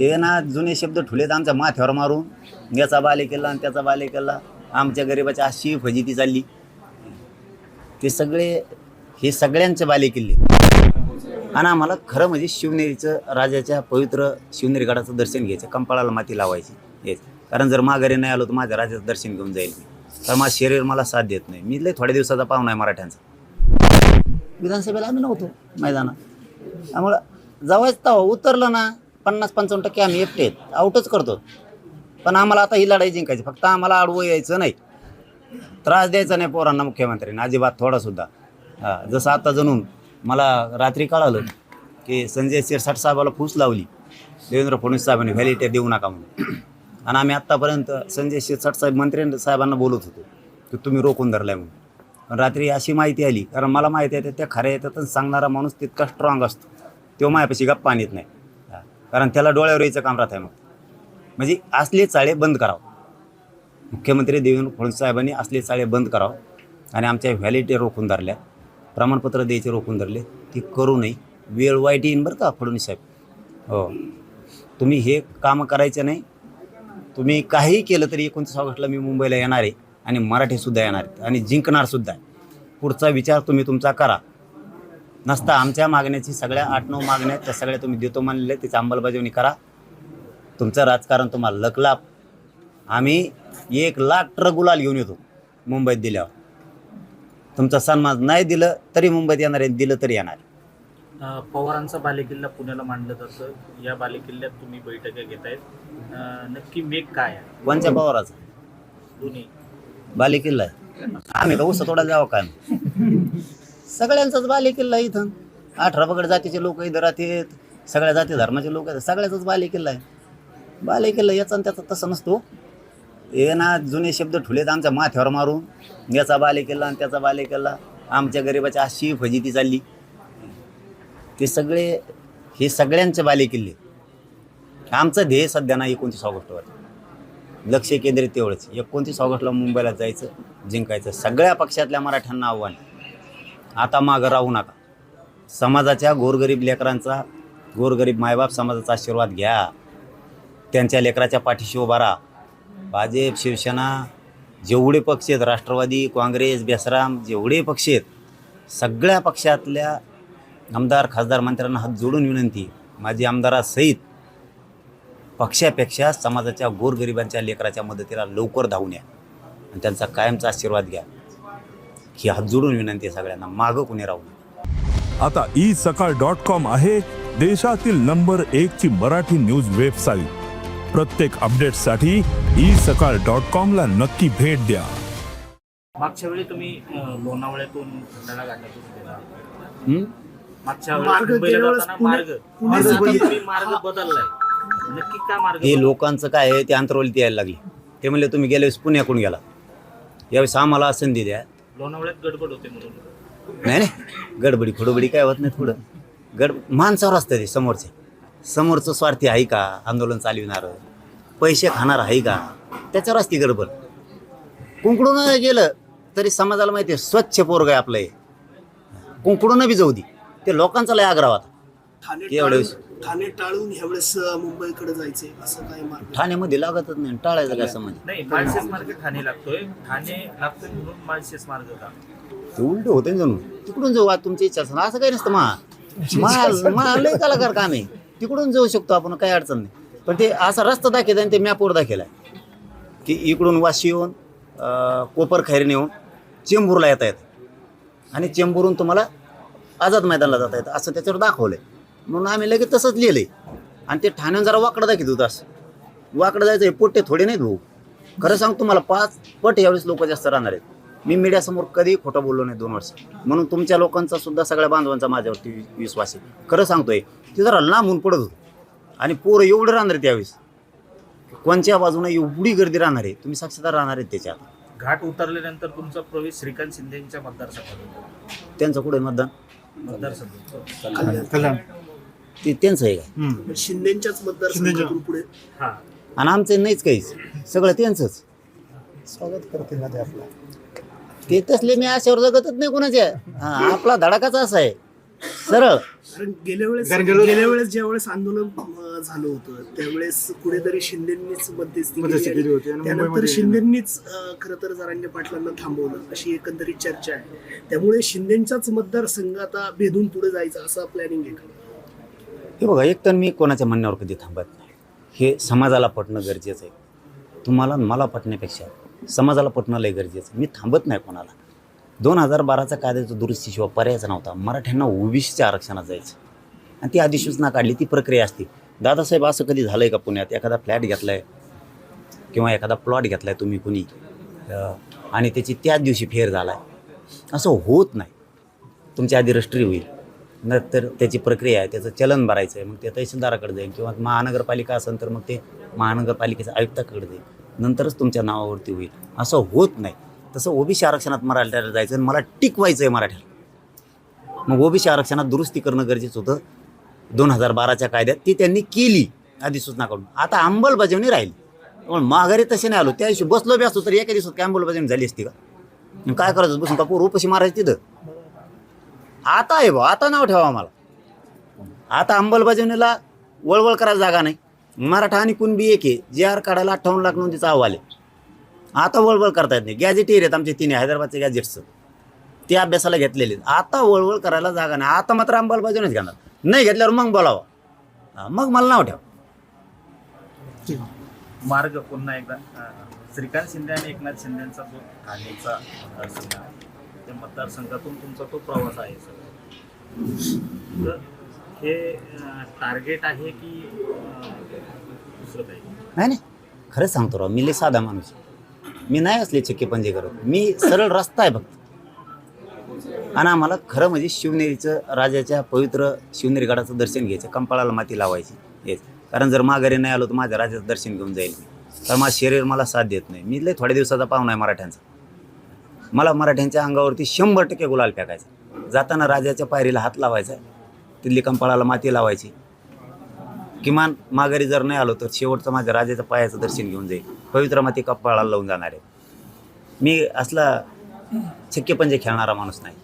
हे ना जुने शब्द ठुलेत आमच्या माथ्यावर मारून. याचा बाले केला आणि त्याचा बाले केला. आमच्या गरिबाची अशी फजिती चालली. ते सगळे हे सगळ्यांचे बाले किल्ले आणि आम्हाला खरं म्हणजे शिवनेरीचं राजाच्या पवित्र शिवनेरी गडाचं दर्शन घ्यायचं कंपाळाला माती लावायची हेच कारण जर माघारी नाही आलो तर माझ्या राजाचं दर्शन घेऊन जाईल मी. तर माझं शरीर मला साथ देत नाही. मी लय थोड्या दिवसाचा पाहुणा आहे मराठ्यांचा. विधानसभेला आम्ही नव्हतो मैदानात. त्यामुळं जवळच तेव्हा उतरलं ना पन्नास पंचावन्न टक्के आम्ही एकटे आहेत. आउटच करतो. पण आम्हाला आता ही लढाई जिंकायची. फक्त आम्हाला आडवं यायचं नाही. त्रास द्यायचा नाही पोरांना मुख्यमंत्र्यांनी. अजिबात थोडासुद्धा हां जसं आता जणून मला रात्री कळालं की संजय शिरसाट साहेबाला फूस लावली. देवेंद्र फडणवीस साहेबांनी व्हॅलिटी देऊ नका म्हणून. आणि आम्ही आत्तापर्यंत संजय शिरसाट साहेब मंत्री साहेबांना बोलत होतो की तुम्ही रोखून धरलाय म्हणून. पण रात्री अशी माहिती आली. कारण मला माहिती आहे त्या खऱ्या येतात सांगणारा माणूस तितका स्ट्रॉंग असतो. तो माझ्यापाशी गप्पा येत नाही. कारण त्याला डोळ्यावर यायचं काम राहत आहे मग. म्हणजे असले चाळे बंद करावं. मुख्यमंत्री देवेंद्र फडणवीस साहेबांनी असले चाळे बंद करावं आणि आमच्या व्हॅलिटी रोखून धरल्या प्रमाणपत्र द्यायचे रोखून धरले ती करू नये. वेळ वाईट येईन बरं का फडणवीस साहेब. हो. तुम्ही हे कामं करायचं नाही. तुम्ही काहीही केलं तरी एकोणतीस ऑगस्टला मी मुंबईला येणार आहे आणि मराठीसुद्धा येणार आहे आणि जिंकणारसुद्धा आहे. पुढचा विचार तुम्ही तुमचा करा. नसता. आमच्या मागण्याची सगळ्या आठ नऊ मागण्या आहेत. त्या सगळ्या तुम्ही देतो आहेत, त्याची अंमलबजावणी करा. तुमचं राजकारण तुम्हाला लकलाप. आम्ही एक लाख ट्रक गुलाल घेऊन येतो मुंबईत दिल्यावर. तुमचा सन्मान नाही दिलं तरी मुंबईत येणार आहे दिलं तरी येणार. पवारांचा बालेकिल्ला पुण्याला मांडलं जातं. या बालेकिल्ल्यात तुम्ही बैठका घेतायत. अ, नक्की मेघ काय आहे? कोणत्या पवाराचा? दोन्ही. बालेकिल्ला. आहे आम्ही का उसा तोडायला जावं काय सगळ्यांचाच बालेकिल्ला आहे इथं. अठरा पगड जातीचे लोक इथं राहतात सगळ्या जाती धर्माचे लोक आहेत सगळ्याचाच बालेकिल्ला आहे. बालेकिल्ला याचा आणि त्याचा तसं नसतो. हे ना जुने शब्द ठुलेत आमच्या माथ्यावर मारून. याचा बालेकिल्ला आणि त्याचा बालेकिल्ला आमच्या गरिबाची अशी फजिती चालली. ते सगळे हे सगळ्यांचे बालेकिल्ले आमचं ध्येय सध्या ना एकोणतीस ऑगस्टवर लक्ष केंद्रित तेवढंच. एकोणतीस ऑगस्टला मुंबईला जायचं जिंकायचं. सगळ्या पक्षातल्या मराठ्यांना आव्हान आहे. आता मागं राहू नका. समाजाच्या गोरगरीब लेकरांचा गोरगरीब मायबाप समाजाचा आशीर्वाद घ्या. त्यांच्या लेकराच्या पाठीशी उभा राहा. भाजप शिवसेना जेवढे पक्ष आहेत राष्ट्रवादी काँग्रेस बेसराम जेवढे पक्ष आहेत सगळ्या पक्षातल्या आमदार खासदार मंत्र्यांना हात जोडून विनंती माझी आमदारासहित पक्षापेक्षा समाजाच्या गोरगरिबांच्या लेकराच्या मदतीला लवकर धावून या. आणि त्यांचा कायमचा आशीर्वाद घ्या. ही हात जोडून विनंती आहे सगळ्यांना. मागं कुणी राहू नये. आता ई सकाळ डॉट कॉम आहे. देशातील नंबर एक ची मराठी न्यूज वेबसाईट. प्रत्येक अपडेटसाठी ई सकाळ डॉट कॉम ला नक्की भेट द्या. मागच्या वेळी तुम्ही लोणावळ्यातून खंडाळा हं? मागच्या मार्ग बदललाय. नक्की काय मार्ग हे? लोकांचं काय आहे? ते अंतरवलीत यायला लागली. ते म्हणले तुम्ही गेल्या वेळेस पुण्याकडून गेला. यावेळेस आम्हाला संधी द्या. लोणावळ्यात गडबड होते म्हणून. नाही नाही. गडबडी खोडबडी काय होत नाही थोडं. गड माणसावर असतं ते समोरचे. समोरचं स्वार्थी आहे का? आंदोलन चालविणार. पैसे खाणार आहे का? त्याच्यावर असते गडबड. कुंकडून गेलं तरी समाजाला माहिती आहे स्वच्छ पोरग आहे आपलं हे. कुंकडून बी जाऊ दे. ते लोकांचा लय आग्रह होता. ठाणे एवढे टाळून- ठाणे टाळून ह्यावेळेस अं, मुंबईकडे जायचे असं काय मार्ग ठाण्यामध्ये लागतच नाही टाळायचं काय समज नाही माळशेस मार्ग ठाणे लागतोय. ठाणे लागतोय म्हणून माळशेस मार्ग का? ते उलट होते जणू. तिकडून जाऊ आता तुमची इच्छा असेल असं काही नसतं मा मा मा लय कलाकार काम आहे. तिकडून जाऊ शकतो आपण काही अडचण नाही. पण ते असा रस्ता दाखवता आणि ते मॅपवर दाखवला की इकडून वाशी येऊन अं, कोपर खैरीने येऊन चेंबूरला येता येतं. आणि चेंबूरून तुम्हाला आझाद मैदानाला जाता येतं असं त्याच्यावर दाखवलं आहे म्हणून आम्ही लगेच तसंच लिहिलं आहे आणि ते ठाण्याहून जरा वाकडं दाखवत होतं असं. वाकडं जायचं हे पोट्टे थोडे नाहीत भाऊ. खरं सांग तुम्हाला पाच पट यावेळेस लोक जास्त राहणार आहेत. मी मीडियासमोर कधीही खोटं बोललो नाही दोन वर्ष. म्हणून तुमच्या लोकांचा सुद्धा सगळ्या बांधवांचा माझ्यावरती वि- विश्वास आहे. खरं सांगतोय ते जरा लांबून पडत होतं. आणि पोरं एवढं राहणार आहेत त्यावेळेस कोणच्या बाजूने एवढी गर्दी राहणार आहे? तुम्ही साक्षीदार राहणार आहेत त्याच्यात. घाट उतरल्यानंतर तुमचा प्रवेश श्रीकांत शिंदेच्या मतदारसंघात होतो. त्यांचं कुठे मतदान? मतदारसंघ ते त्यांचं आहे काय पण शिंदेच्याच मतदारसंघातून पुढे? हा. आणि आमचं नाहीच काहीच. सगळं त्यांचंच. स्वागत करते ना ते आपलं. ते तसले मी आशावर जगतच नाही कोणाच्या. हा आपला धडाकाच असा आहे. सरळ. कारण गेल्या वेळेस गेल्या वेळेस ज्या वेळेस आंदोलन अं, झालं होतं त्यावेळेस कुठेतरी शिंदेंनीच मध्यस्थी केली आणि त्यानंतर शिंदेंनीच अं, खरं तर जरांगे पाटलांना थांबवलं अशी एकंदरीत चर्चा आहे. त्यामुळे शिंदेचाच मतदारसंघ आता भेदून पुढे जायचा असं प्लॅनिंग आहे. का? हे बघा एक तर मी कोणाच्या म्हणण्यावर कधी थांबत नाही. हे समाजाला पटणं गरजेचं आहे. तुम्हाला मला पटण्यापेक्षा समाजाला पटणं लय गरजेचं आहे. मी थांबत नाही कोणाला. दोन हजार बाराचा कायद्याचा दुरुस्तीशिवाय पर्यायच नव्हता. मराठ्यांना ओबीसीच्या आरक्षणात जायचं. आणि ती अधिसूचना काढली ती प्रक्रिया असते. दादासाहेब असं कधी झालं आहे का पुण्यात? एखादा फ्लॅट घेतला आहे किंवा एखादा प्लॉट घेतला आहे तुम्ही कुणी? आणि त्याची त्याच दिवशी फेर झाला आहे असं होत नाही. तुमच्या आधी रजिस्ट्री होईल. नंतर त्याची प्रक्रिया आहे त्याचं चलन भरायचं आहे मग ते तहसीलदाराकडे जाईल किंवा महानगरपालिका असेल तर मग ते महानगरपालिकेच्या आयुक्ताकडे जाईल. नंतरच तुमच्या नावावरती होईल. असं होत नाही. तसं ओबीसी आरक्षणात मराठ्याला जायचं आणि मला टिकवायचं आहे मराठ्याला. मग ओबीसी आरक्षणात दुरुस्ती करणं गरजेचं होतं. दोन हजार बाराच्या कायद्यात ती त्यांनी केली अधिसूचना काढून आता अंमलबजावणी राहील. पण माघारी तसे नाही आलो. त्या दिवशी बसलो बी असतो तर एका दिवसात काय अंमलबजावणी झाली असती का? काय करायचं? बसून का पोर उपशी मारायची तिथं? आता आहे भाऊ आता नाव ठेवा आम्हाला. आता अंमलबजावणीला वळवळ करायला जागा नाही. मराठा आणि कुणबी एक आहे जे आर काढायला अठ्ठावन्न लाख नोंदीचा अहवाल आहे. आता वळवळ करता येत नाही. गॅजेट आहेत आमचे तिन्ही हैदराबादचे गॅजेट्स ते अभ्यासाला घेतलेले आहेत. आता वळवळ करायला जागा नाही. आता मात्र अंमलबजावणीच घेणार. नाही घेतल्यावर मग बोलावं. मग मला नाव ठेवा. मार्ग पुन्हा एकदा. श्रीकांत शिंदे आणि एकनाथ शिंदेचा जो ठाणेचा त्या मतदारसंघातून तुमचा तो प्रवास आहे सर तर हे टार्गेट आहे की दुसरं काही? नाही नाही. खरंच सांगतो राव मी लय साधा माणूस मी नाही असले चक्के पंजे करत. मी सरळ रस्ता आहे फक्त. आणि आम्हाला खरं म्हणजे शिवनेरीचं राजाच्या पवित्र शिवनेरी गडाचं दर्शन घ्यायचं कंपाळाला माती लावायची हेच. कारण जर माघारी नाही आलो तर माझ्या राजाचं दर्शन घेऊन जाईल मी. तर माझं शरीर मला साथ देत नाही. मी लय थोड्या दिवसाचा पाहुणा आहे मराठ्यांचा. मला मराठ्यांच्या अंगावरती शंभर टक्के गुलाल फेकायचा जाताना राजाच्या पायरीला हात लावायचा तिथली कंपाळाला माती लावायची. किमान माघारी जर नाही आलो तर शेवटचं माझ्या राजाच्या पायाचं दर्शन घेऊन जाईल. पवित्र माती कपाळाला लावून जाणार आहे. मी असला छक्के पंजे खेळणारा माणूस नाही.